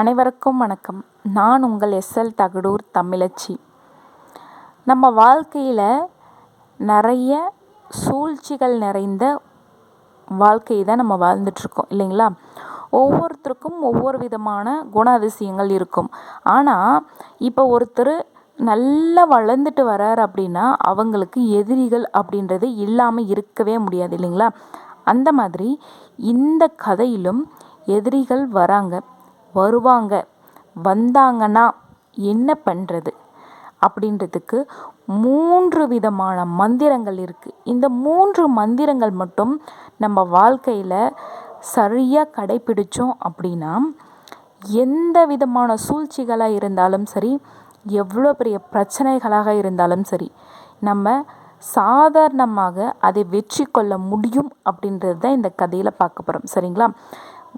அனைவருக்கும் வணக்கம். நான் உங்கள் எஸ்எல் தகடூர் தமிழச்சி. நம்ம வாழ்க்கையில் நிறைய சூழ்ச்சிகள் நிறைந்த வாழ்க்கையை தான் நம்ம வாழ்ந்துட்டுருக்கோம் இல்லைங்களா? ஒவ்வொருத்தருக்கும் ஒவ்வொரு விதமான குண அதிசயங்கள் இருக்கும். ஆனால் இப்போ ஒருத்தர் நல்லா வளர்ந்துட்டு வரார் அப்படின்னா அவங்களுக்கு எதிரிகள் அப்படின்றது இல்லாமல் இருக்கவே முடியாது இல்லைங்களா? அந்த மாதிரி இந்த கதையிலும் எதிரிகள் வராங்க. வருவாங்க. வந்தாங்கன்னா என்ன பண்ணுறது அப்படின்றதுக்கு மூன்று விதமான மந்திரங்கள் இருக்குது இந்த மூன்று மந்திரங்கள் மட்டும் நம்ம வாழ்க்கையில் சரியாக கடைப்பிடித்தோம் அப்படின்னா எந்த விதமான சூழ்ச்சிகளாக இருந்தாலும் சரி எவ்வளோ பெரிய பிரச்சனைகளாக இருந்தாலும் சரி நம்ம சாதாரணமாக அதை வெற்றி கொள்ள முடியும் அப்படின்றது தான் இந்த கதையில் பார்க்க போகிறோம் சரிங்களா?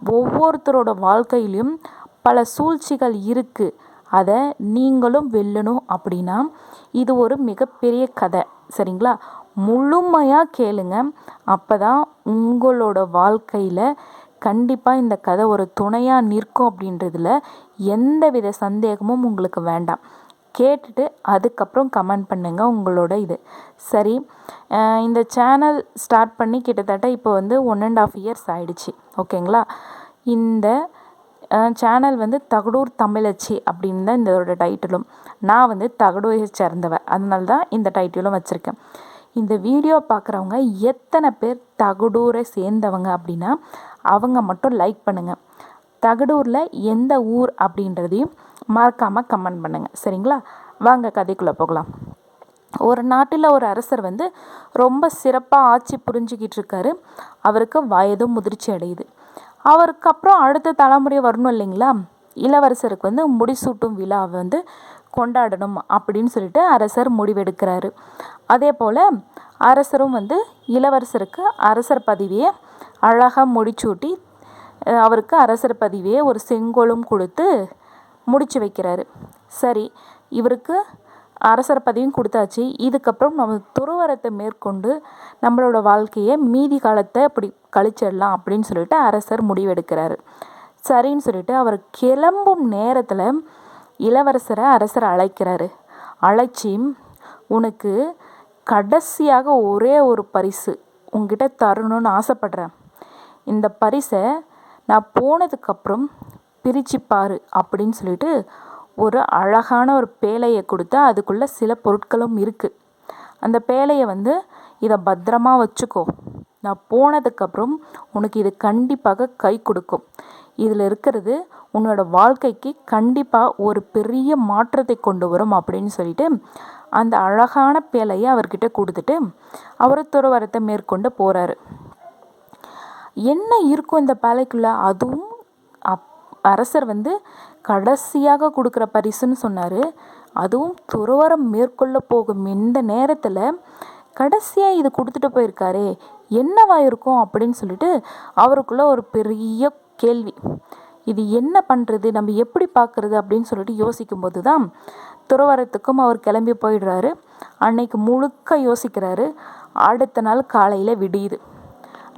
ஒவ்வொருத்தரோட வாழ்க்கையிலையும் பல சூழ்ச்சிகள் இருக்குது அதை நீங்களும் வெல்லணும் அப்படின்னா இது ஒரு மிகப்பெரிய கதை. சரிங்களா? முழுமையாக கேளுங்க. அப்போ தான் உங்களோட வாழ்க்கையில் கண்டிப்பாக இந்த கதை ஒரு துணையாக நிற்கும் அப்படின்றதுல எந்த வித சந்தேகமும் உங்களுக்கு வேண்டாம். கேட்டுட்டு அதுக்கப்புறம் கமெண்ட் பண்ணுங்கள் உங்களோட இது. சரி இந்த சேனல் ஸ்டார்ட் பண்ணி கிட்டத்தட்ட இப்போ வந்து ஒன் அண்ட் ஆஃப் இயர்ஸ் ஆயிடுச்சு. ஓகேங்களா? இந்த சேனல் வந்து தகடூர் தமிழச்சி அப்படின்னு தான் இதோட டைட்டிலும் நான் வந்து தகடூரை சேர்ந்தவன் அதனால தான் இந்த டைட்டிலும் வச்சுருக்கேன். இந்த வீடியோ பார்க்குறவங்க எத்தனை பேர் தகடூரை சேர்ந்தவங்க அப்படின்னா அவங்க மட்டும் லைக் பண்ணுங்கள் தகடூரில் எந்த ஊர் அப்படின்றதையும் மறக்காமல் கமெண்ட் பண்ணுங்கள் சரிங்களா? வாங்க கதைக்குள்ளே போகலாம். ஒரு நாட்டில் ஒரு அரசர் வந்து ரொம்ப சிறப்பாக ஆட்சி புரிஞ்சுக்கிட்டு இருக்காரு. அவருக்கு வயதும் முதிர்ச்சி அடையுது. அவருக்கு அப்புறம் அடுத்த தலைமுறை வரணும் இல்லைங்களா? இளவரசருக்கு வந்து முடிசூட்டும் விழாவை வந்து கொண்டாடணும் அப்படின்னு சொல்லிட்டு அரசர் முடிவெடுக்கிறாரு. அதே போல் அரசரும் வந்து இளவரசருக்கு அரசர் பதவியை அழகாக முடிச்சூட்டி அவருக்கு அரசர் பதவியை ஒரு செங்கோலும் கொடுத்து முடிச்சு வைக்கிறாரு. சரி இவருக்கு அரசர் பதவியும் கொடுத்தாச்சு. இதுக்கப்புறம் நம்ம துறவரத்தை மேற்கொண்டு நம்மளோட வாழ்க்கையை மீதி காலத்தை அப்படி கழிச்சிடலாம் அப்படின்னு சொல்லிட்டு அரசர் முடிவெடுக்கிறாரு. சரின்னு சொல்லிட்டு அவர் கிளம்பும் நேரத்தில் இளவரசரை அரசர் அழைக்கிறாரு. அழைச்சி உனக்கு கடைசியாக ஒரே ஒரு பரிசு உங்ககிட்ட தரணும்னு ஆசைப்படுறேன். இந்த பரிசை நான் போனதுக்கப்புறம் பிரிச்சுப்பார் அப்படின்னு சொல்லிட்டு ஒரு அழகான ஒரு பேழையை கொடுத்தா அதுக்குள்ளே சில பொருட்களும் இருக்குது அந்த பேழையை வந்து இதை பத்திரமா வச்சுக்கோ. நான் போனதுக்கப்புறம் உனக்கு இது கண்டிப்பாக கை கொடுக்கும். இதில் இருக்கிறது உன்னோட வாழ்க்கைக்கு கண்டிப்பாக ஒரு பெரிய மாற்றத்தை கொண்டு வரும் அப்படின்னு சொல்லிட்டு அந்த அழகான பேழையை அவர்கிட்ட கொடுத்துட்டு அவர் துறவரத்தை மேற்கொண்டு போகிறாரு என்ன இருக்கும் இந்த பேழைக்குள்ளே அதுவும் அப் அரசர் வந்து கடைசியாக கொடுக்குற பரிசுன்னு சொன்னார். அதுவும் துறவரம் மேற்கொள்ள போகும் இந்த நேரத்தில் கடைசியாக இது கொடுத்துட்டு போயிருக்காரே என்னவா இருக்கும் அப்படின்னு சொல்லிட்டு அவருக்குள்ள ஒரு பெரிய கேள்வி. இது என்ன பண்ணுறது நம்ம எப்படி பார்க்குறது அப்படின்னு சொல்லிட்டு யோசிக்கும்போது தான் துறவரத்துக்கும் அவர் கிளம்பி போயிடுறாரு. அன்னைக்கு முழுக்க யோசிக்கிறாரு அடுத்த நாள் காலையில் விடியுது.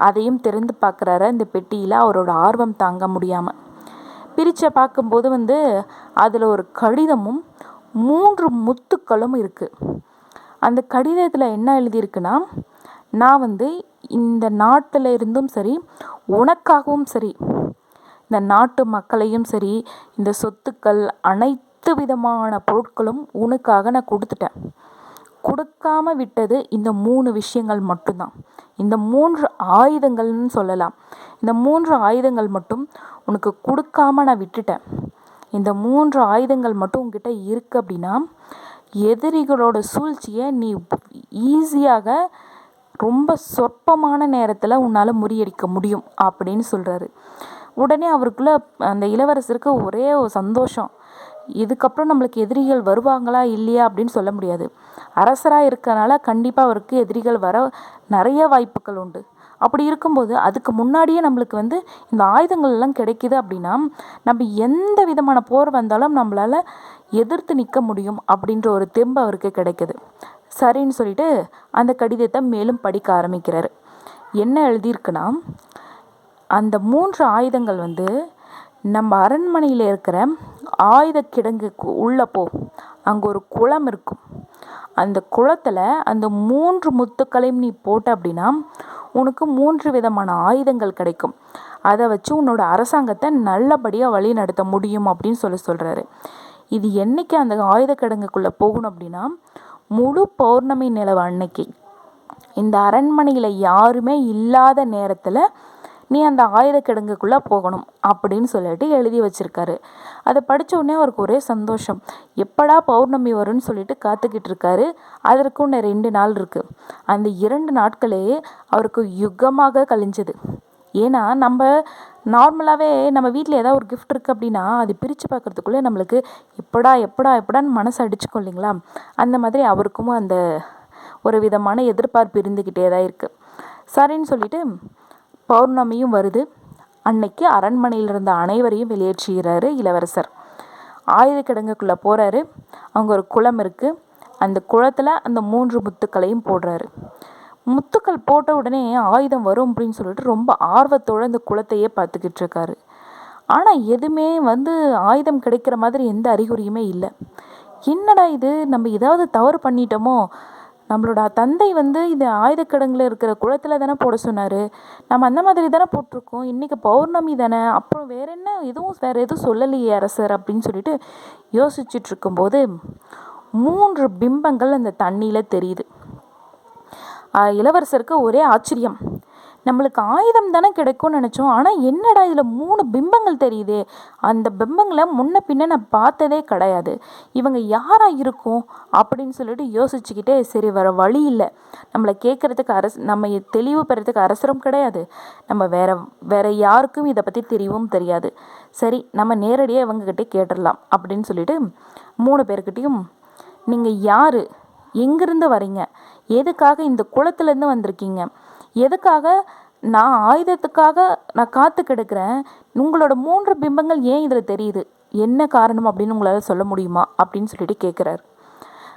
அதையும் திறந்து பார்க்குறாரு அந்த பெட்டியில் அவரோட ஆர்வம் தாங்க முடியாமல் பிரித்து பார்க்கும்போது வந்து அதில் ஒரு கடிதமும் மூன்று முத்துக்களும் இருக்குது அந்த கடிதத்தில் என்ன எழுதியிருக்குன்னா நான் வந்து இந்த நாட்டில் இருந்தும் சரி உனக்காகவும் சரி இந்த நாட்டு மக்களையும் சரி இந்த சொத்துக்கள் அனைத்து விதமான பொருட்களும் உனக்காக நான் கொடுத்துட்டேன். கொடுக்காம விட்டது இந்த மூணு விஷயங்கள் மட்டும்தான். இந்த மூன்று ஆயுதங்கள்னு சொல்லலாம். இந்த மூன்று ஆயுதங்கள் மட்டும் உனக்கு கொடுக்காம நான் விட்டுட்டேன். இந்த மூன்று ஆயுதங்கள் மட்டும் உங்ககிட்ட இருக்குது அப்படின்னா எதிரிகளோட சூழ்ச்சியை நீ ஈஸியாக ரொம்ப சொற்பமான நேரத்தில் உன்னால் முறியடிக்க முடியும் அப்படின்னு சொல்கிறாரு உடனே அவருக்குள்ளே அந்த இளவரசருக்கு ஒரே சந்தோஷம். இதுக்கப்புறம் நம்மளுக்கு எதிரிகள் வருவாங்களா இல்லையா அப்படின்னு சொல்ல முடியாது. அரசராக இருக்கனால கண்டிப்பாக அவருக்கு எதிரிகள் வர நிறைய வாய்ப்புகள் உண்டு. அப்படி இருக்கும்போது அதுக்கு முன்னாடியே நம்மளுக்கு வந்து இந்த ஆயுதங்கள் எல்லாம் கிடைக்கிது அப்படின்னா நம்ம எந்த விதமான போர் வந்தாலும் நம்மளால் எதிர்த்து நிற்க முடியும் அப்படின்ற ஒரு தெம்பு அவருக்கு கிடைக்குது. சரின்னு சொல்லிட்டு அந்த கடிதத்தை மேலும் படிக்க ஆரம்பிக்கிறாரு. என்ன எழுதியிருக்குன்னா அந்த மூன்று ஆயுதங்கள் வந்து நம்ம அரண்மனையில் இருக்கிற ஆயுத கிடங்குக்கு உள்ளே போ. அங்கே ஒரு குளம் இருக்கும். அந்த குளத்தில் அந்த மூன்று முத்துக்களையும் நீ போட்ட அப்படின்னா உனக்கு மூன்று விதமான ஆயுதங்கள் கிடைக்கும். அதை வச்சு உன்னோட அரசாங்கத்தை நல்லபடியாக வழி நடத்த முடியும் அப்படின்னு சொல்லி சொல்கிறாரு இது என்னைக்கு அந்த ஆயுத கிடங்குக்குள்ளே போகணும் அப்படின்னா முழு பௌர்ணமி நிலவு அன்னைக்கு. இந்த அரண்மனையில் யாருமே இல்லாத நேரத்தில் நீ அந்த ஆயுத கிடங்குக்குள்ளே போகணும் அப்படின்னு சொல்லிட்டு எழுதி வச்சிருக்காரு. அதை படித்த உடனே அவருக்கு ஒரே சந்தோஷம். எப்படா பௌர்ணமி வரும்னு சொல்லிட்டு காத்துக்கிட்டு இருக்காரு. அதற்கு இன்னும் ரெண்டு நாள் இருக்குது அந்த இரண்டு நாட்களே அவருக்கு யுகமாக கழிஞ்சது. ஏன்னா நம்ம நார்மலாகவே நம்ம வீட்டில் ஏதாவது ஒரு கிஃப்ட் இருக்குது அப்படின்னா அது பிரித்து பார்க்குறதுக்குள்ளே நம்மளுக்கு எப்படா எப்படா எப்படான்னு மனசு அடிச்சுக்கும் இல்லைங்களா? அந்த மாதிரி அவருக்கும் அந்த ஒரு விதமான எதிர்பார்ப்பு இருந்துக்கிட்டே தான் இருக்குது சரின்னு சொல்லிட்டு பௌர்ணமியும் வருது. அன்னைக்கு அரண்மனையில் இருந்த அனைவரையும் வெளியேற்றுகிறாரு இளவரசர். ஆயுத கிடங்குக்குள்ளே போகிறாரு அங்கே ஒரு குளம் இருக்குது அந்த குளத்தில் அந்த மூன்று முத்துக்களையும் போடுறாரு. முத்துக்கள் போட்ட உடனே ஆயுதம் வரும் அப்படின்னு சொல்லிட்டு ரொம்ப ஆர்வத்தோடு அந்த குளத்தையே பார்த்துக்கிட்டு இருக்காரு. ஆனால் எதுவுமே வந்து ஆயுதம் கிடைக்கிற மாதிரி எந்த அறிகுறியுமே இல்லை. என்னடா இது? நம்ம ஏதாவது தவறு பண்ணிட்டோமோ? நம்மளோட தந்தை வந்து இது ஆயுதக்கிடங்கில் இருக்கிற குளத்தில் தானே போட சொன்னார். நம்ம அந்த மாதிரி தானே போட்டிருக்கோம். இன்றைக்கி பௌர்ணமி தானே. அப்புறம் வேற என்ன? எதுவும் வேறு எதுவும் சொல்லலையே அரசர் அப்படின்னு சொல்லிட்டு யோசிச்சுட்டு இருக்கும்போது மூன்று பிம்பங்கள் அந்த தண்ணியில் தெரியுது. இளவரசருக்கு ஒரே ஆச்சரியம். நம்மளுக்கு ஆயுதம் தானே கிடைக்கும்னு நினச்சோம். ஆனால் என்னடா இதில் மூணு பிம்பங்கள் தெரியுதே? அந்த பிம்பங்களை முன்ன பின்ன நான் பார்த்ததே கிடையாது. இவங்க யாராக இருக்கும்? அப்படின்னு சொல்லிட்டு யோசிச்சுக்கிட்டே சரி வர வழி இல்லை. நம்மளை கேட்குறதுக்கு அரசு நம்ம தெளிவு பெறத்துக்கு அரசரும் கிடையாது. நம்ம வேற வேற யாருக்கும் இதை பற்றி தெரியவும் தெரியாது. சரி நம்ம நேரடியாக இவங்ககிட்டே கேட்டுடலாம் அப்படின்னு சொல்லிட்டு மூணு பேர்கிட்டையும் நீங்கள் யார்? எங்கேருந்து வரீங்க? எதுக்காக இந்த குளத்துலேருந்து வந்திருக்கீங்க? எதுக்காக நான் ஆயுதத்துக்காக நான் காத்து கிடக்கிறேன்? உங்களோட மூன்று பிம்பங்கள் ஏன் இதில் தெரியுது? என்ன காரணம் அப்படின்னு உங்களால் சொல்ல முடியுமா? அப்படின்னு சொல்லிட்டு கேட்குறாரு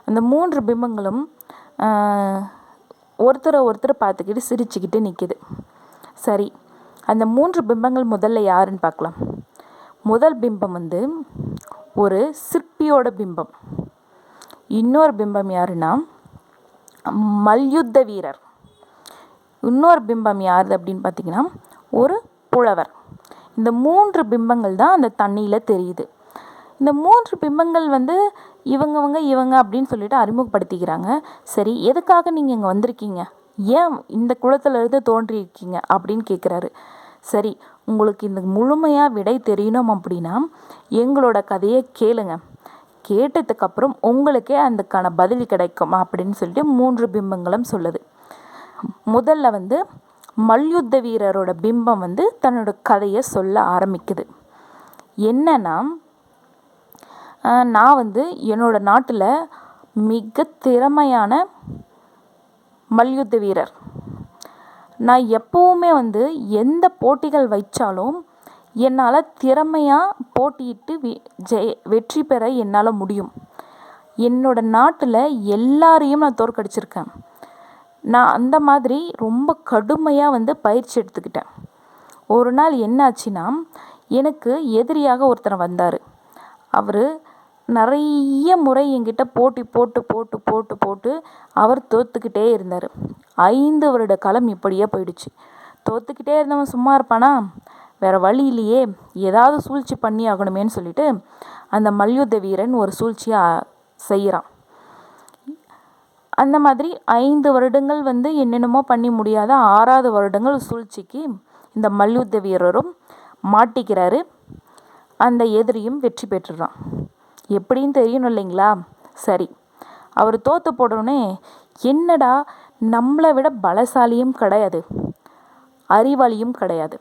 அந்த மூன்று பிம்பங்களும் ஒருத்தரை ஒருத்தர் பார்த்துக்கிட்டு சிரிச்சுக்கிட்டு நிற்கிது சரி அந்த மூன்று பிம்பங்கள் முதல்ல யாருன்னு பார்க்கலாம். முதல் பிம்பம் வந்து ஒரு சிற்பியோட பிம்பம். இன்னொரு பிம்பம் யாருன்னா மல்யுத்த வீரர். இன்னொரு பிம்பம் யார் அப்படின்னு பார்த்தீங்கன்னா ஒரு புலவர். இந்த மூன்று பிம்பங்கள் தான் அந்த தண்ணியில் தெரியுது. இந்த மூன்று பிம்பங்கள் வந்து இவங்கவங்க இவங்க அப்படின்னு சொல்லிட்டு அறிமுகப்படுத்திக்கிறாங்க. சரி எதுக்காக நீங்கள் இங்கே வந்திருக்கீங்க? ஏன் இந்த குளத்துலேருந்து தோன்றியிருக்கீங்க? அப்படின்னு கேட்குறாரு சரி உங்களுக்கு இந்த முழுமையாக விடை தெரியணும் அப்படின்னா எங்களோட கதையை கேளுங்க. கேட்டதுக்கப்புறம் உங்களுக்கே அதுக்கான பதில் கிடைக்கும் அப்படின்னு சொல்லிட்டு மூன்று பிம்பங்களும் சொல்லுது. முதல்ல வந்து மல்யுத்த வீரரோட பிம்பம் வந்து தன்னோட கதையை சொல்ல ஆரம்பிக்குது. என்னன்னா நான் வந்து என்னோட நாட்டில் மிக திறமையான மல்யுத்த வீரர். நான் எப்போவுமே வந்து எந்த போட்டிகள் வைச்சாலும் என்னால் திறமையாக போட்டியிட்டு ஜெய வெற்றி பெற என்னால் முடியும். என்னோட நாட்டில் எல்லாரையும் நான் தோற்கடிச்சிருக்கேன். நான் அந்த மாதிரி ரொம்ப கடுமையாக வந்து பயிற்சி எடுத்துக்கிட்டேன். ஒரு நாள் என்னாச்சுன்னா எனக்கு எதிரியாக ஒருத்தர் வந்தார். அவர் நிறைய முறை என்கிட்ட போட்டி போட்டு போட்டு போட்டு போட்டு அவர் தோற்றுக்கிட்டே இருந்தார். ஐந்து வருட காலம் இப்படியே போயிடுச்சு. தோற்றுக்கிட்டே இருந்தவன் சும்மா இருப்பானா? வேறு வழி இல்லையே. ஏதாவது சூழ்ச்சி பண்ணி ஆகணுமேன்னு சொல்லிட்டு அந்த மல்யுத்த வீரன் ஒரு சூழ்ச்சியை செய்கிறான் அந்த மாதிரி ஐந்து வருடங்கள் வந்து என்னென்னமோ பண்ணி முடியாத ஆறாவது வருடங்கள் சூழ்ச்சிக்கு இந்த மல்யுத்த வீரரும் மாட்டிக்கிறாரு. அந்த எதிரியும் வெற்றி பெற்றுறான். எப்படின்னு தெரியணும் இல்லைங்களா? சரி அவர் தோற்று போடணுன்னே என்னடா நம்மளை விட பலசாலியும் கிடையாது அறிவாளியும் கிடையாது.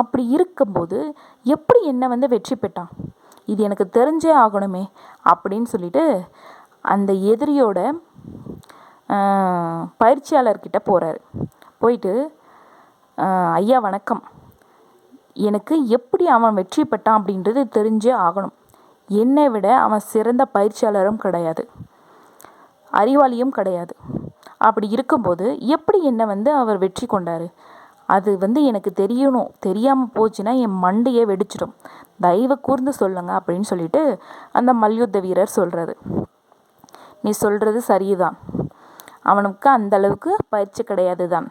அப்படி இருக்கும்போது எப்படி என்னை வந்து வெற்றி பெற்றான்? இது எனக்கு தெரிஞ்சே ஆகணுமே அப்படின்னு சொல்லிட்டு அந்த எதிரியோட பயிற்சியாளர்கிட்ட போகிறாரு போயிட்டு ஐயா வணக்கம். எனக்கு எப்படி அவன் வெற்றி பெற்றான் அப்படின்றது தெரிஞ்சே ஆகணும். என்னை விட அவன் சிறந்த பயிற்சியாளரும் கிடையாது. அறிவாளியும் கிடையாது. அப்படி இருக்கும்போது எப்படி என்னை வந்து அவர் வெற்றி கொண்டார்? அது வந்து எனக்கு தெரியணும். தெரியாமல் போச்சுன்னா என் மண்டையே வெடிச்சிடும். தயவு கூர்ந்து சொல்லுங்க அப்படின்னு சொல்லிட்டு அந்த மல்யுத்த வீரர் சொல்கிறாரு நீ சொல்கிறது சரிதான். அவனுக்கு அந்த அளவுக்கு பயிற்சி கிடையாது தான்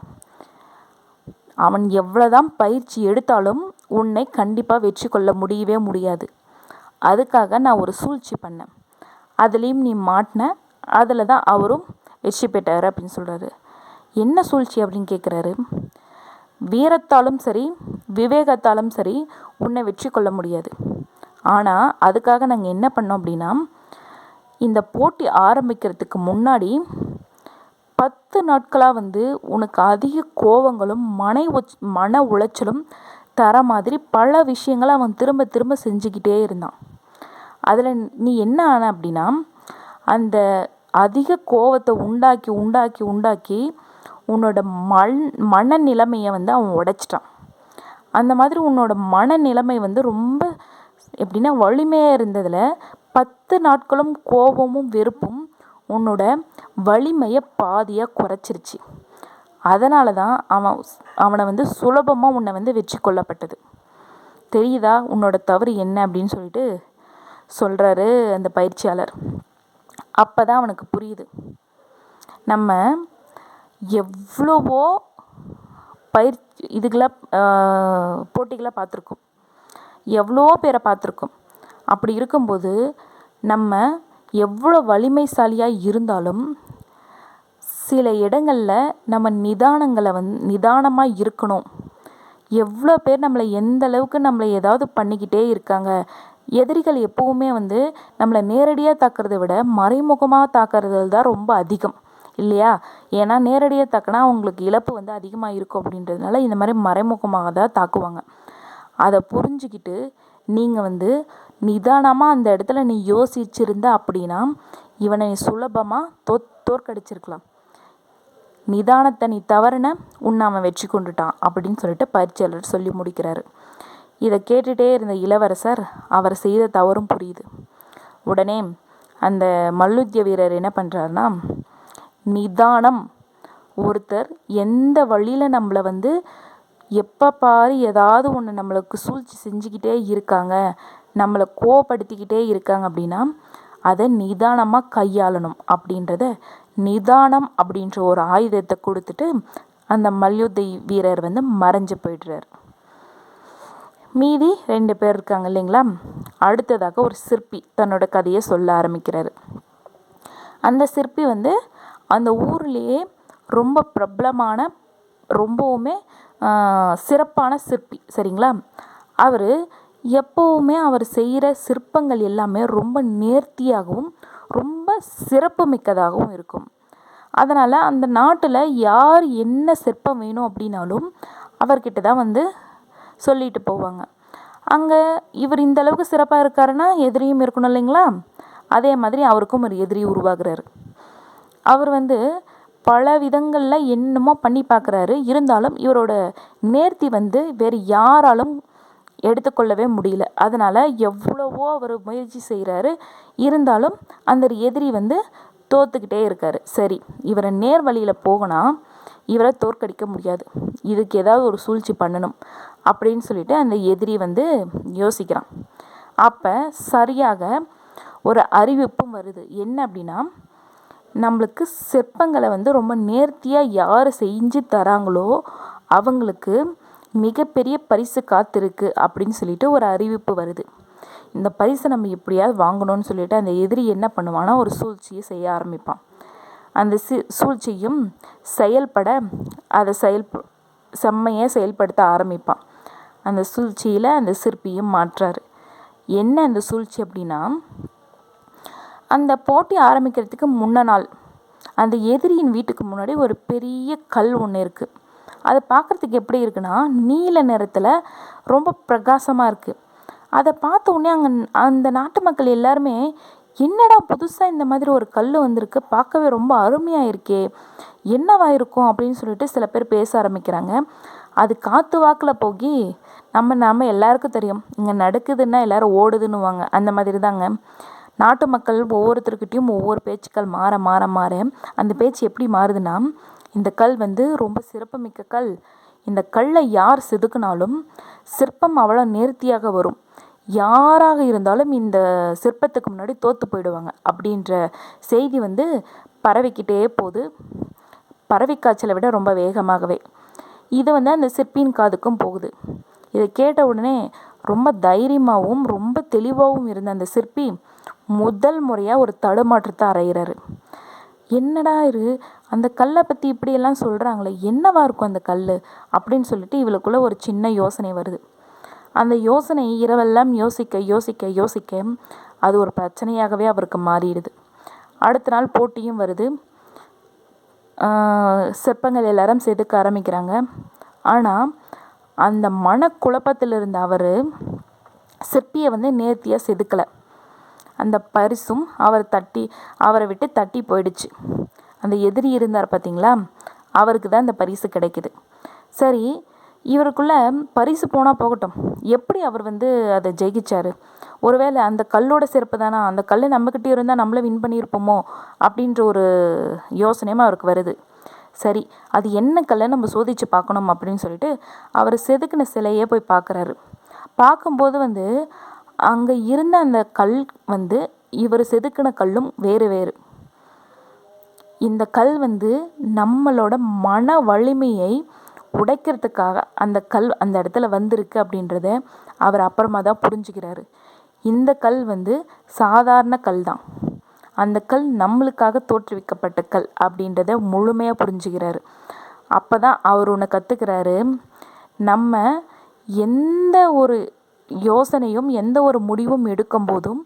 அவன் எவ்வளோதான் பயிற்சி எடுத்தாலும் உன்னை கண்டிப்பாக வெற்றி கொள்ள முடியவே முடியாது. அதுக்காக நான் ஒரு சூழ்ச்சி பண்ணேன். அதுலேயும் நீ மாட்டின அதில் தான் அவரும் வெற்றி பெற்றார் அப்படின்னு சொல்கிறாரு என்ன சூழ்ச்சி அப்படின்னு கேட்குறாரு வீரத்தாலும் சரி விவேகத்தாலும் சரி உன்னை வெற்றி கொள்ள முடியாது. ஆனால் அதுக்காக நாங்கள் என்ன பண்ணோம் அப்படின்னா இந்த போட்டி ஆரம்பிக்கிறதுக்கு முன்னாடி பத்து நாட்களாக வந்து உனக்கு அதிக கோவங்களும் மனை உச் மன உளைச்சலும் தர மாதிரி பல விஷயங்களை அவன் திரும்ப திரும்ப செஞ்சுக்கிட்டே இருந்தான். அதில் நீ என்ன ஆன அப்படின்னா அந்த அதிக கோவத்தை உண்டாக்கி உண்டாக்கி உண்டாக்கி உன்னோட மண் மனநிலைமையை வந்து அவன் உடைச்சிட்டான். அந்த மாதிரி உன்னோட மனநிலைமை வந்து ரொம்ப எப்படின்னா வலிமையாக இருந்ததில் பத்து நாட்களும் கோபமும் வெறுப்பும் உன்னோட வலிமையை பாதியாக குறைச்சிருச்சு. அதனால தான் அவன் அவனை வந்து சுலபமாக உன்னை வந்து வெற்றி கொள்ளப்பட்டது தெரியுதா உன்னோட தவறு என்ன அப்படின்னு சொல்லிட்டு சொல்கிறாரு அந்த பயிற்சியாளர். அப்போ தான் அவனுக்கு புரியுது. நம்ம எவ்வளவோ பயிற்சி இதுகளை போட்டிகளாக பார்த்துருக்கோம். எவ்வளோ பேரை பார்த்துருக்கோம். அப்படி இருக்கும்போது நம்ம எவ்வளோ வலிமைசாலியாக இருந்தாலும் சில இடங்களில் நம்ம நிதானங்களை வந் நிதானமாக இருக்கணும். எவ்வளோ பேர் நம்மளை எந்த அளவுக்கு நம்மளை ஏதாவது பண்ணிக்கிட்டே இருக்காங்க. எதிரிகள் எப்போவுமே வந்து நம்மளை நேரடியாக தாக்கிறத விட மறைமுகமாக தாக்குறது தான் ரொம்ப அதிகம். இல்லையா? ஏன்னா நேரடியாக தாக்கினா அவங்களுக்கு இழப்பு வந்து அதிகமாக இருக்கும் அப்படின்றதுனால இந்த மாதிரி மறைமுகமாக தான் தாக்குவாங்க. அதை புரிஞ்சுக்கிட்டு நீங்கள் வந்து நிதானமாக அந்த இடத்துல நீ யோசிச்சிருந்த அப்படின்னா இவனை நீ சுலபமாக தோ தோற்கடிச்சிருக்கலாம். நிதானத்தை நீ தவறுன உன்னை அவன் வெற்றி கொண்டுட்டான் அப்படின்னு சொல்லிட்டு பயிற்சியாளர் சொல்லி முடிக்கிறாரு. இதை கேட்டுகிட்டே இருந்த இளவரசர் அவர் செய்த தவறும் புரியுது. உடனே அந்த மல்லுத்திய வீரர் என்ன பண்ணுறாருனா நிதானம். ஒருத்தர் எந்த வழியில் நம்மளை வந்து எப்போ பாரு ஏதாவது ஒன்று நம்மளுக்கு சூழ்ச்சி செஞ்சுக்கிட்டே இருக்காங்க நம்மளை கோவப்படுத்திக்கிட்டே இருக்காங்க அப்படின்னா அதை நிதானமாக கையாளணும் அப்படின்றத நிதானம் அப்படின்ற ஒரு ஆயுதத்தை கொடுத்துட்டு அந்த மல்யுத்த வீரர் வந்து மறைஞ்சு போயிடுறார். மீதி ரெண்டு பேர் இருக்காங்க இல்லைங்களா? அடுத்ததாக ஒரு சிற்பி தன்னோட கதையை சொல்ல ஆரம்பிக்கிறாரு. அந்த சிற்பி வந்து அந்த ஊர்லேயே ரொம்ப பிரபலமான ரொம்பவுமே சிறப்பான சிற்பி சரிங்களா? அவர் எப்போவுமே அவர் செய்கிற சிற்பங்கள் எல்லாமே ரொம்ப நேர்த்தியாகவும் ரொம்ப சிறப்பு மிக்கதாகவும் இருக்கும். அதனால் அந்த நாட்டில் யார் என்ன சிற்பம் வேணும் அப்படின்னாலும் அவர்கிட்ட தான் வந்து சொல்லிட்டு போவாங்க. அங்கே இவர் இந்த அளவுக்கு சிறப்பாக இருக்காருன்னா எதிரியும் இருக்கணும் இல்லைங்களா? அதே மாதிரி அவருக்கும் ஒரு எதிரி உருவாகிறாரு. அவர் வந்து பல விதங்களில் என்னமோ பண்ணி பார்க்குறாரு இருந்தாலும் இவரோட நேர்த்தி வந்து வேறு யாராலும் எடுத்துக்கொள்ளவே முடியல. அதனால் எவ்வளவோ அவர் முயற்சி செய்கிறாரு இருந்தாலும் அந்த எதிரி வந்து தோத்துக்கிட்டே இருக்கார். சரி இவரை நேர் வழியில் போகனா இவரை தோற்கடிக்க முடியாது. இதுக்கு ஏதாவது ஒரு சூழ்ச்சி பண்ணணும் அப்படின்னு சொல்லிட்டு அந்த எதிரி வந்து யோசிக்கிறான். அப்போ சரியாக ஒரு அறிவிப்பும் வருது. என்ன அப்படின்னா நம்மளுக்கு சிற்பங்களை வந்து ரொம்ப நேர்த்தியாக யார் செஞ்சு தராங்களோ அவங்களுக்கு மிகப்பெரிய பரிசு காத்திருக்கு அப்படின்னு சொல்லிட்டு ஒரு அறிவிப்பு வருது. இந்த பரிசை நம்ம எப்படியாவது வாங்கணும்னு சொல்லிட்டு அந்த எதிரி என்ன பண்ணுவான்னா ஒரு சூழ்ச்சியை செய்ய ஆரம்பிப்பான். அந்த சி சூழ்ச்சியும் செயல்பட அதை செயல் செம்மையை செயல்படுத்த ஆரம்பிப்பான். அந்த சூழ்ச்சியில் அந்த சிற்பியும் மாற்றார். என்ன அந்த சூழ்ச்சி அப்படின்னா அந்த போட்டி ஆரம்பிக்கிறதுக்கு முன்ன நாள் அந்த எதிரியின் வீட்டுக்கு முன்னாடி ஒரு பெரிய கல் ஒன்று இருக்குது அதை பார்க்குறதுக்கு எப்படி இருக்குன்னா நீல நிறத்தில் ரொம்ப பிரகாசமாக இருக்குது அதை பார்த்த உடனே அங்கே அந்த நாட்டு மக்கள் எல்லாருமே என்னடா புதுசாக இந்த மாதிரி ஒரு கல் வந்திருக்கு பார்க்கவே ரொம்ப அருமையாக இருக்கே என்னவா இருக்கும்? அப்படின்னு சொல்லிட்டு சில பேர் பேச ஆரம்பிக்கிறாங்க. அது காற்று வாக்கில் போகி நம்ம நாம் எல்லாருக்கும் தெரியும் இங்கே நடக்குதுன்னா எல்லோரும் ஓடுதுன்னுவாங்க. அந்த மாதிரி தாங்க. நாட்டு மக்கள் ஒவ்வொருத்தருக்கிட்டையும் ஒவ்வொரு பேச்சுக்கள் மாற மாற மாற. அந்த பேச்சு எப்படி மாறுதுன்னா இந்த கல் வந்து ரொம்ப சிறப்புமிக்க கல். இந்த கல்லை யார் செதுக்குனாலும் சிற்பம் அவ்வளோ நேர்த்தியாக வரும். யாராக இருந்தாலும் இந்த சிற்பத்துக்கு முன்னாடி தோற்று போயிடுவாங்க. அப்படின்ற செய்தி வந்து பரவிக்கிட்டே போகுது. பறவை காய்ச்சலை விட ரொம்ப வேகமாகவே. இது வந்து அந்த சிற்பியின் காதுக்கும் போகுது. இதை கேட்ட உடனே ரொம்ப தைரியமாகவும் ரொம்ப தெளிவாகவும் இருந்த அந்த சிற்பி முதல் முறையாக ஒரு தடுமாற்றத்தை அறையிறாரு. என்னடா இரு அந்த கல்லை பற்றி இப்படியெல்லாம் சொல்கிறாங்களே என்னவா இருக்கும் அந்த கல் அப்படின்னு சொல்லிட்டு இவளுக்குள்ள ஒரு சின்ன யோசனை வருது. அந்த யோசனை இரவெல்லாம் யோசிக்க யோசிக்க யோசிக்க அது ஒரு பிரச்சனையாகவே அவருக்கு மாறிடுது. அடுத்த நாள் போட்டியும் வருது. சிற்பங்கள் எல்லாரும் செதுக்க ஆரம்பிக்கிறாங்க. ஆனால் அந்த மனக்குழப்பத்தில் இருந்த அவர் சிற்பியை வந்து நேர்த்தியாக செதுக்கலை. அந்த பரிசும் அவர் தட்டி அவரை விட்டு தட்டி போயிடுச்சு. அந்த எதிரி இருந்தார் பார்த்தீங்களா? அவருக்கு தான் அந்த பரிசு கிடைக்குது. சரி இவருக்குள்ள பரிசு போனால் போகட்டும். எப்படி அவர் வந்து அதை ஜெயிச்சார்? ஒருவேளை அந்த கல்லோட சிறப்பு தானா? அந்த கல் நம்மக்கிட்டே இருந்தால் நம்மளே வின் பண்ணியிருப்போமோ? அப்படின்ற ஒரு யோசனையும் அவருக்கு வருது. சரி அது என்ன கல்லை நம்ம சோதித்து பார்க்கணும் அப்படின்னு சொல்லிட்டு அவர் செதுக்கின சிலையே போய் பார்க்குறாரு. பார்க்கும்போது வந்து அங்கே இருந்த அந்த கல் வந்து இவர் செதுக்கின கல்லும் வேறு வேறு. இந்த கல் வந்து நம்மளோட மன வலிமையை உடைக்கிறதுக்காக அந்த கல் அந்த இடத்துல வந்திருக்கு அப்படின்றத அவர் அப்புறமா தான் புரிஞ்சுக்கிறாரு. இந்த கல் வந்து சாதாரண கல் தான். அந்த கல் நம்மளுக்காக தோற்றுவிக்கப்பட்ட கல் அப்படின்றத முழுமையாக புரிஞ்சுக்கிறாரு. அப்போ தான் அவர் ஒன்று கற்றுக்கிறாரு நம்ம எந்த ஒரு யோசனையும் எந்த ஒரு முடிவும் எடுக்கும்போதும்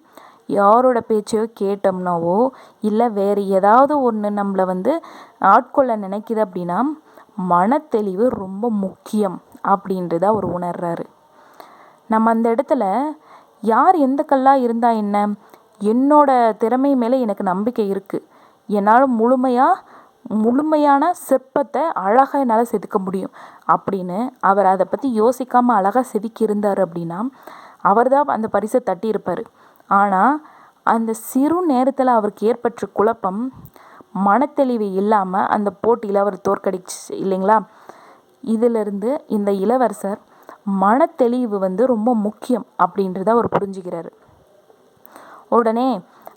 யாரோட பேச்சையோ கேட்டோம்னாவோ இல்லை வேறு ஏதாவது ஒன்று நம்மளை வந்து ஆட்கொள்ள நினைக்கிது அப்படின்னா மனத்தெளிவு ரொம்ப முக்கியம் அப்படின்றத அவர் உணர்றாரு. நம்ம அந்த இடத்துல யார் எந்த கல்லாக இருந்தால் என்ன? என்னோட திறமை மேலே எனக்கு நம்பிக்கை இருக்குது என்னால் முழுமையாக முழுமையான சிற்பத்தை அழகாக என்னால் செதுக்க முடியும். அப்படின்னு அவர் அதை பற்றி யோசிக்காமல் அழகாக செதுக்கி இருந்தார் அப்படின்னா அவர் தான் அந்த பரிசை தட்டியிருப்பார். ஆனால் அந்த சிறு நேரத்தில் அவருக்கு ஏற்பட்ட குழப்பம் மனத்தெளிவு இல்லாமல் அந்த போட்டியில் அவர் தோற்கடிச்சு இல்லைங்களா? இதிலிருந்து இந்த இளவரசர் மனத்தெளிவு வந்து ரொம்ப முக்கியம் அப்படின்றத அவர் புரிஞ்சுக்கிறாரு. உடனே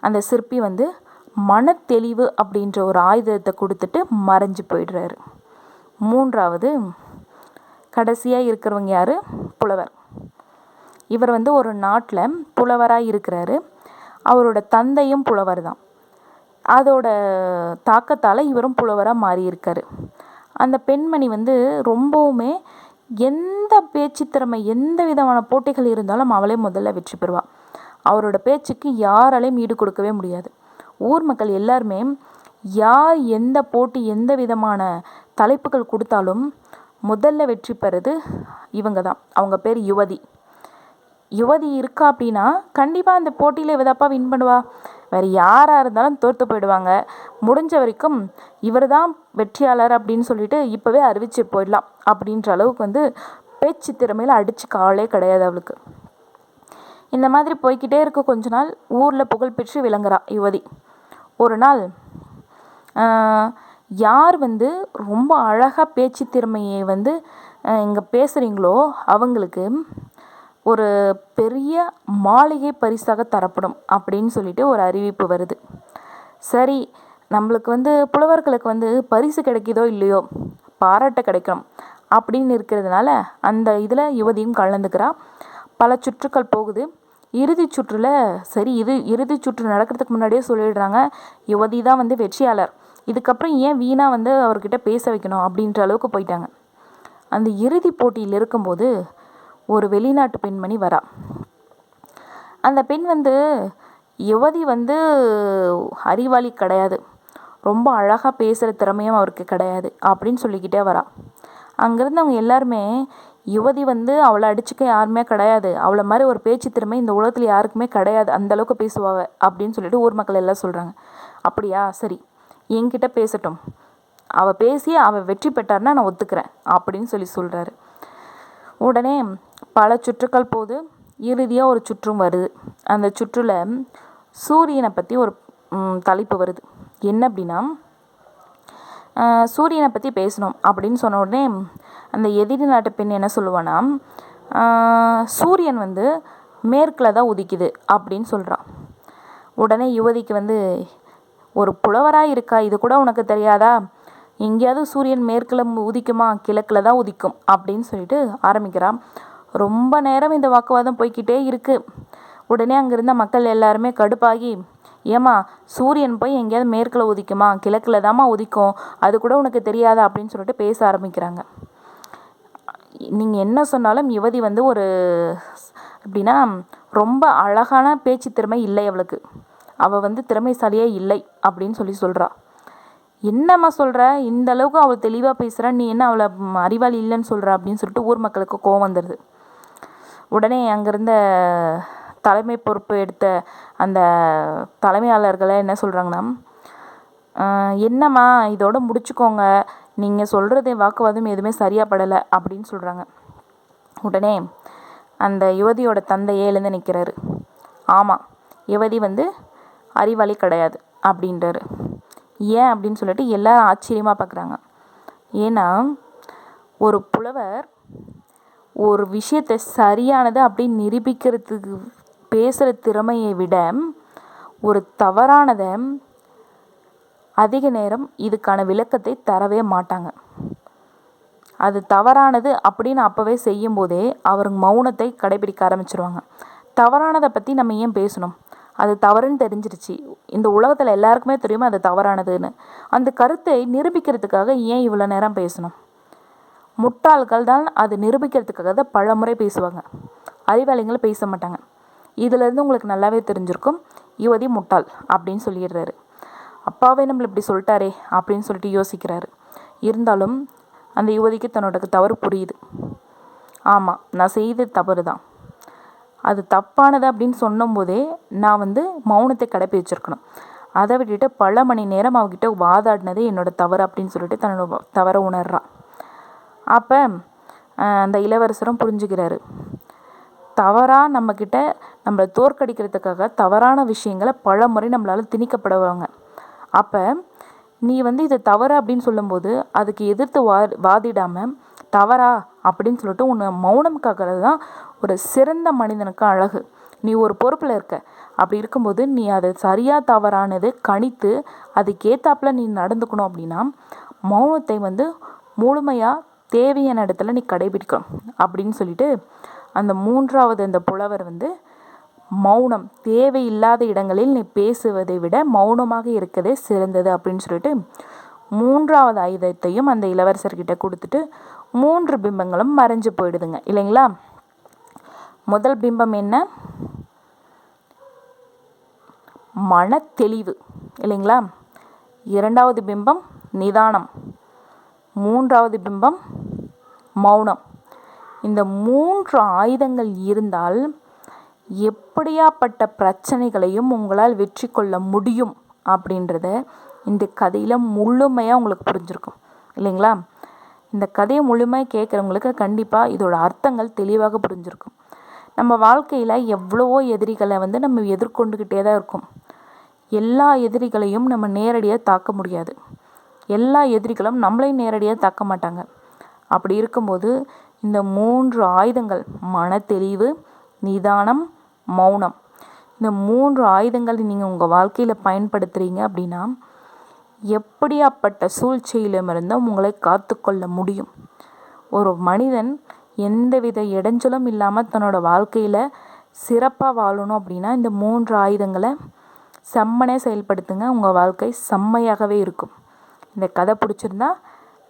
அந்த சிற்பி வந்து மனத்தெளிவு அப்படின்ற ஒரு ஆயுதத்தை கொடுத்துட்டு மறைஞ்சு போயிடுறாரு. மூன்றாவது கடைசியாக இருக்கிறவங்க யார்? புலவர். இவர் வந்து ஒரு நாட்டில் புலவராக இருக்கிறாரு. அவரோட தந்தையும் புலவர் தான் அதோட தாக்கத்தால் இவரும் புலவராக மாறியிருக்காரு. அந்த பெண்மணி வந்து ரொம்பவுமே எந்த பேச்சு திறமை எந்த விதமான போட்டிகள் இருந்தாலும் அவளே முதல்ல வெற்றி பெறுவாள் அவரோட பேச்சுக்கு யாராலையும் ஈடு கொடுக்கவே முடியாது. ஊர் மக்கள் எல்லாருமே யார் எந்த போட்டி எந்த விதமான தலைப்புகள் கொடுத்தாலும் முதல்ல வெற்றி பெறது இவங்க தான். அவங்க பேர் யுவதி. யுவதி இருக்கா அப்படின்னா கண்டிப்பாக அந்த போட்டியில் இவதாப்பா வின் பண்ணுவா. வேறு யாராக இருந்தாலும் தோற்று போயிடுவாங்க. முடிஞ்ச வரைக்கும் இவர் தான் வெற்றியாளர் அப்படின்னு சொல்லிட்டு இப்போவே அறிவிச்சு போயிடலாம் அப்படின்ற அளவுக்கு வந்து பேச்சு திறமையில் அடித்து காலே கிடையாது அவளுக்கு. இந்த மாதிரி போய்கிட்டே இருக்க கொஞ்ச நாள் ஊரில் புகழ்பெற்று விளங்குறா யுவதி. ஒரு நாள் யார் வந்து ரொம்ப அழகாக பேச்சு திறமையை வந்து இங்கே பேசுகிறீங்களோ அவங்களுக்கு ஒரு பெரிய மாளிகை பரிசாக தரப்படும் அப்படின்னு சொல்லிட்டு ஒரு அறிவிப்பு வருது. சரி நம்மளுக்கு வந்து புலவர்களுக்கு வந்து பரிசு கிடைக்குதோ இல்லையோ பாராட்ட கிடைக்கும் அப்படின்னு இருக்கிறதுனால அந்த இதில் யுவதியும் கலந்துக்கிறா. பல சுற்றுக்கள் போகுது. இறுதி சுற்றில் சரி இது இறுதி சுற்று நடக்கிறதுக்கு முன்னாடியே சொல்லிடுறாங்க யுவதி தான் வந்து வெற்றியாளர். இதுக்கப்புறம் ஏன் வீணாக வந்து அவர்கிட்ட பேச வைக்கணும் அப்படின்ற அளவுக்கு போயிட்டாங்க. அந்த இறுதி போட்டியில் இருக்கும்போது ஒரு வெளிநாட்டு பெண்மணி வரா. அந்த பெண் வந்து யுவதி வந்து அறிவாளி கிடையாது. ரொம்ப அழகாக பேசுகிற திறமையும் அவருக்கு கிடையாது அப்படின்னு சொல்லிக்கிட்டே வரா. அங்கேருந்து அவங்க எல்லாருமே யுவதி வந்து அவளை அடிச்சுக்க யாருமே கிடையாது. அவளை மாதிரி ஒரு பேச்சு திறமை இந்த உலகத்தில் யாருக்குமே கிடையாது. அந்தளவுக்கு பேசுவாங்க அப்படின்னு சொல்லிட்டு ஊர் மக்கள் எல்லாம் சொல்கிறாங்க அப்படியா? சரி. என்கிட்ட பேசட்டும். அவள் பேசி அவள் வெற்றி பெற்றார்னா நான் ஒத்துக்கிறேன் அப்படின்னு சொல்லி சொல்கிறாரு உடனே பல சுற்றுக்கள் போது இறுதியாக ஒரு சுற்றும் வருது. அந்த சுற்றில் சூரியனை பற்றி ஒரு தலைப்பு வருது. என்ன அப்படின்னா சூரியனை பற்றி பேசணும் அப்படின்னு சொன்ன உடனே அந்த எதிரி நாட்டு பெண் என்ன சொல்லுவான்னா சூரியன் வந்து மேற்கில் தான் உதிக்குது அப்படின்னு சொல்கிறான் உடனே யுவதிக்கு வந்து ஒரு புலவராக இருக்கா? இது கூட உனக்கு தெரியாதா? எங்கேயாவது சூரியன் மேற்கில் உதிக்குமா? கிழக்கில் தான் உதிக்கும் அப்படின்னு சொல்லிட்டு ஆரம்பிக்கிறான் ரொம்ப நேரம் இந்த வாக்குவாதம் போய்கிட்டே இருக்குது உடனே அங்கே இருந்த மக்கள் எல்லாருமே கடுப்பாகி ஏம்மா சூரியன் போய் எங்கேயாவது மேற்கில் உதிக்குமா? கிழக்கில் தாம்மா உதிக்கும். அது கூட உனக்கு தெரியாதா? அப்படின்னு சொல்லிட்டு பேச ஆரம்பிக்கிறாங்க. நீங்கள் என்ன சொன்னாலும் யுவதி வந்து ஒரு எப்படின்னா ரொம்ப அழகான பேச்சு திறமை இல்லை அவளுக்கு. அவள் வந்து திறமைசாலியே இல்லை அப்படின்னு சொல்லி சொல்கிறா என்னம்மா சொல்கிற இந்த அளவுக்கு அவள் தெளிவாக பேசுகிறா நீ என்ன அவளை அறிவாளி இல்லைன்னு சொல்கிற அப்படின்னு சொல்லிட்டு ஊர் மக்களுக்கு கோவம் வந்துடுது. உடனே அங்கேருந்த தலைமை பொறுப்பு எடுத்த அந்த தலைமையாளர்களை என்ன சொல்கிறாங்கன்னா என்னம்மா இதோட முடிச்சுக்கோங்க. நீங்கள் சொல்கிறது வாக்குவாதம் எதுவுமே சரியாக படலை அப்படின்னு சொல்கிறாங்க உடனே அந்த யுவதியோட தந்தையே எழுந்து நிற்கிறாரு ஆமாம் யுவதி வந்து அறிவாளி கிடையாது அப்படின்றாரு. ஏன் அப்படின்னு சொல்லிட்டு எல்லாரும் ஆச்சரியமாக பார்க்குறாங்க ஏன்னா ஒரு புலவர் ஒரு விஷயத்தை சரியானது அப்படின்னு நிரூபிக்கிறதுக்கு பேசுகிற திறமையை விட ஒரு தவறானதை அதிக நேரம் இதுக்கான விளக்கத்தை தரவே மாட்டாங்க. அது தவறானது அப்படின்னு அப்போவே செய்யும் போதே அவர் மௌனத்தை கடைபிடிக்க ஆரம்பிச்சிருவாங்க. தவறானதை பற்றி நம்ம ஏன் பேசணும்? அது தவறுன்னு தெரிஞ்சிருச்சு. இந்த உலகத்தில் எல்லாருக்குமே தெரியுமா அது தவறானதுன்னு? அந்த கருத்தை நிரூபிக்கிறதுக்காக ஏன் இவ்வளோ நேரம் பேசணும்? முட்டாள்கள் தான் அது நிரூபிக்கிறதுக்காக தான் பல முறை பேசுவாங்க. அறிவாளிகள் பேச மாட்டாங்க. இதிலேருந்து உங்களுக்கு நல்லாவே தெரிஞ்சிருக்கும். யுவதி முட்டாள் அப்படின்னு சொல்லிடுறாரு. அப்பாவே நம்மளை இப்படி சொல்லிட்டாரே அப்படின்னு சொல்லிட்டு யோசிக்கிறாரு. இருந்தாலும் அந்த யுவதிக்கு தன்னோட தவறு புரியுது. ஆமாம் நான் செய்தது தவறு தான் அது தப்பானது அப்படின்னு சொன்னும்போதே நான் வந்து மௌனத்தை கடைப்பிடிச்சிருக்கணும் அதை விட்டுட்டு பல மணி நேரம் அவகிட்ட வாதாடினதே என்னோட தவறு அப்படின்னு சொல்லிட்டு தன்னோட தவறை உணர்றான் அப்போ அந்த இளவரசரும் புரிஞ்சுக்கிறாரு. தவறாக நம்மக்கிட்ட நம்மளை தோற்கடிக்கிறதுக்காக தவறான விஷயங்களை பல முறை நம்மளால் திணிக்கப்படுவாங்க. அப்போ நீ வந்து இது தவறு அப்படின்னு சொல்லும்போது அதுக்கு எதிர்த்து வா வாதிடாமல் தவறா அப்படின்னு சொல்லிட்டு உன்னை மௌனம் காக்கிறது தான் ஒரு சிறந்த மனிதனுக்கு அழகு. நீ ஒரு பொறுப்பில் இருக்க. அப்படி இருக்கும்போது நீ அதை சரியாக தவறானது கணித்து அதுக்கேத்தாப்புல நீ நடந்துக்கணும் அப்படின்னா மௌனத்தை வந்து முழுமையாக தேவையான இடத்துல நீ கடைபிடிக்கணும் அப்படின்னு சொல்லிட்டு அந்த மூன்றாவது அந்த புலவர் வந்து மௌனம் தேவையில்லாத இடங்களில் நீ பேசுவதை விட மௌனமாக இருக்கதே சிறந்தது அப்படின்னு சொல்லிட்டு மூன்றாவது ஆயுதத்தையும் அந்த இளவரசர்கிட்ட கொடுத்துட்டு மூன்று பிம்பங்களும் மறைஞ்சு போயிடுதுங்க. இல்லைங்களா? முதல் பிம்பம் என்ன? மன தெளிவு இல்லைங்களா? இரண்டாவது பிம்பம் நிதானம். மூன்றாவது பிம்பம் மௌனம். இந்த மூன்று ஆயுதங்கள் இருந்தால் எப்படியாப்பட்ட பிரச்சனைகளையும் உங்களால் வெற்றி கொள்ள முடியும் அப்படின்றத இந்த கதையில் முழுமையாக உங்களுக்கு புரிஞ்சிருக்கும். இல்லைங்களா? இந்த கதையை முழுமையாக கேட்குறவங்களுக்கு கண்டிப்பாக இதோட அர்த்தங்கள் தெளிவாக புரிஞ்சிருக்கும். நம்ம வாழ்க்கையில் எவ்வளவோ எதிரிகளை வந்து நம்ம எதிர்கொண்டுக்கிட்டே தான் இருக்கும். எல்லா எதிரிகளையும் நம்ம நேரடியாக தாக்க முடியாது. எல்லா எதிரிகளும் நம்மளையும் நேரடியாக தாக்க மாட்டாங்க. அப்படி இருக்கும்போது இந்த மூன்று ஆயுதங்கள் மன தெளிவு நிதானம் மௌனம். இந்த மூன்று ஆயுதங்களை நீங்கள் உங்கள் வாழ்க்கையில் பயன்படுத்துகிறீங்க அப்படின்னா எப்படியாப்பட்ட சூழ்ச்சியிலுமிருந்தும் உங்களை காத்துக்கொள்ள முடியும். ஒரு மனிதன் எந்தவித இடைஞ்சலும் இல்லாமல் தன்னோட வாழ்க்கையில் சிறப்பாக வாழணும் அப்படின்னா இந்த மூன்று ஆயுதங்களை செம்மனே செயல்படுத்துங்க. உங்கள் வாழ்க்கை செம்மையாகவே இருக்கும். இந்த கதை பிடிச்சிருந்தா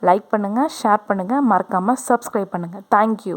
லைக் பண்ணுங்கள் ஷேர் பண்ணுங்கள் மறக்காமல் சப்ஸ்கிரைப் பண்ணுங்கள் தேங்க்யூ